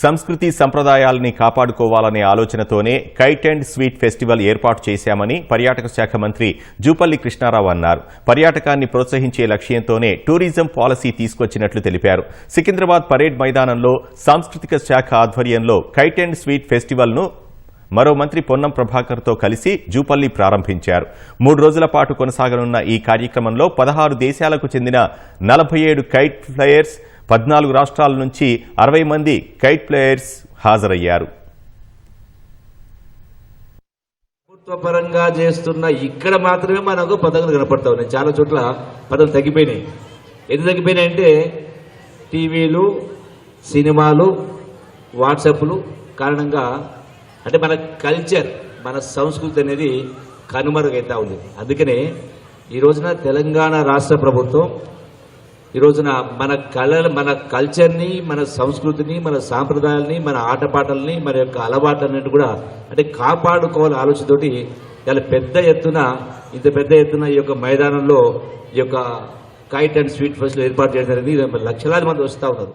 సంస్కృతి సంప్రదాయాలని కాపాడుకోవాలనే ఆలోచనతోనే kite and sweet festival ఏర్పాటు చేశామని పర్యాటక శాఖ మంత్రి జూపల్లి కృష్ణారావు అన్నారు. పర్యాటకాన్ని ప్రోత్సహించే లక్ష్యంతోనే టూరిజం పాలసీ తీసుకొచ్చినట్లు తెలిపారు. సికింద్రాబాద్ పరేడ్ మైదానంలో సాంస్కృతిక శాఖ ఆధ్వర్యంలో కైట్ అండ్ స్వీట్ ఫెస్టివల్ను మరో మంత్రి పొన్నం ప్రభాకర్తో కలిసి జూపల్లి ప్రారంభించారు. మూడు రోజుల పాటు కొనసాగనున్న ఈ కార్యక్రమంలో పదహారు దేశాలకు చెందిన నలభై ఏడు కైట్ ఫ్లయర్స్ పద్నాలుగు రాష్ట్రాల నుంచి అరవై మంది కైట్ ప్లేయర్స్ హాజరయ్యారు. ప్రభుత్వ పరంగా చేస్తున్న ఇక్కడ మాత్రమే మనకు పథకాలు కనపడతా ఉన్నాయి చాలా చోట్ల పథకాలు తగ్గిపోయినాయి. ఎందుకు తగ్గిపోయినాయి అంటే టీవీలు సినిమాలు వాట్సాప్లు కారణంగా అంటే మన కల్చర్ మన సంస్కృతి అనేది కనుమరుగైతా ఉంది. అందుకనే ఈ రోజున తెలంగాణ రాష్ట్ర ప్రభుత్వం ఈ రోజున మన కళ మన కల్చర్ని మన సంస్కృతిని మన సాంప్రదాయాల్ని మన ఆటపాటల్ని మన యొక్క అలవాట్లన్నిటి కూడా అంటే కాపాడుకోవాలని ఆలోచనతోటి చాలా పెద్ద ఎత్తున ఇంత పెద్ద ఎత్తున ఈ యొక్క మైదానంలో ఈ యొక్క కైట్ అండ్ స్వీట్ ఫెస్టివల్ ఏర్పాటు చేయడం జరిగింది. లక్షలాది మంది వస్తూ ఉన్నారు.